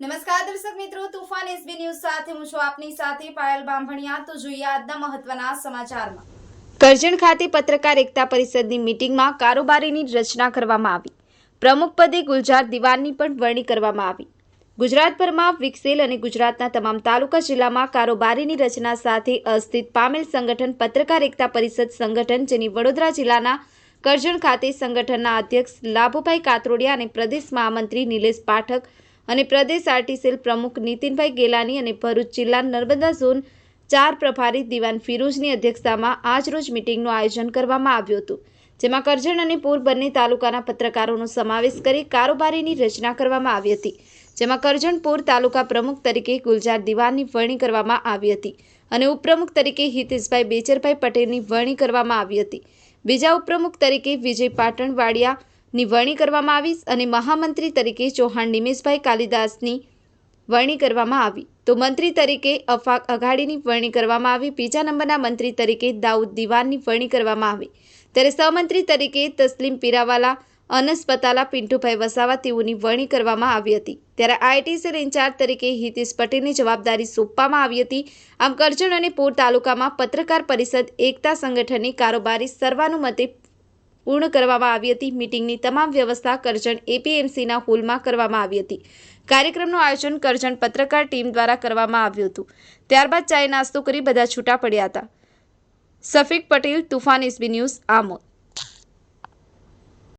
નમસ્કાર દર્શક મિત્રો, તુફાન એસબી ન્યૂઝ સાથે હું છું આપની સાથે પાયલ બાંભણિયા. તો જોઈએ આજના મહત્વના સમાચારમાં. કરજણ ખાતે પત્રકાર એકતા પરિષદની મીટિંગમાં કારોબારીની રચના કરવામાં આવી. પ્રમુખ પદે ગુલજાર દિવાનની પણ વરણી કરવામાં આવી. ગુજરાતભરમાં વિકસેલ અને ગુજરાતના તમામ તાલુકા જિલ્લામાં કારોબારીની રચના સાથે અસ્થિત પામેલ સંગઠન પત્રકાર એકતા પરિષદ સંગઠન, જેની વડોદરા જિલ્લાના કરજણ ખાતે સંગઠનના અધ્યક્ષ લાભુભાઈ કાતરોડિયા અને પ્રદેશ મહામંત્રી નિલેશ પાઠક અને પ્રદેશ આરટીસીએલ પ્રમુખ નીતિનભાઈ ગેલાની અને ભરૂચ જિલ્લા નર્મદા ઝોન ચાર પ્રભારી દિવાન ફિરોજની અધ્યક્ષતામાં આજરોજ મિટિંગનું આયોજન કરવામાં આવ્યું હતું, જેમાં કરજણ અને પૂર બંને તાલુકાના પત્રકારોનો સમાવેશ કરી કારોબારીની રચના કરવામાં આવી હતી, જેમાં કરજણપુર તાલુકા પ્રમુખ તરીકે ગુલજાર દિવાનની વરણી કરવામાં આવી હતી અને ઉપપ્રમુખ તરીકે હિતેશભાઈ બેચરભાઈ પટેલની વરણી કરવામાં આવી હતી. બીજા ઉપપ્રમુખ તરીકે વિજય પાટણ વાડિયાની વરણી કરવામાં આવી અને મહામંત્રી તરીકે ચૌહાણ નિમેશભાઈ કાલિદાસની વરણી કરવામાં આવી. તો મંત્રી તરીકે અફાક અઘાડીની વરણી કરવામાં આવી. બીજા નંબરના મંત્રી તરીકે દાઉદ દિવાનની વરણી કરવામાં આવી. ત્યારે સહમંત્રી તરીકે તસ્લીમ પીરાવાલા અનસ પતાલા, પિન્ટુભાઈ વસાવા તેઓની વરણી કરવામાં આવી હતી. ત્યારે આઈટી સેલ ઇન્ચાર્જ તરીકે હિતેશ પટેલની જવાબદારી સોંપવામાં આવી હતી. આમ કરજણ અને પૂર તાલુકામાં પત્રકાર પરિષદ, એકતા સંગઠનની કારોબારી સર્વાનુમતે પૂર્ણ કરવામાં આવી હતી. મિટિંગની તમામ વ્યવસ્થા કરજણ એપીએમસીના હોલમાં કરવામાં આવી હતી. કાર્યક્રમનું આયોજન કરજણ પત્રકાર ટીમ દ્વારા કરવામાં આવ્યું હતું. ત્યારબાદ ચાય નાસ્તો કરી બધા છૂટા પડ્યા હતા. Safik Patel, Toofan, SB news, Amod.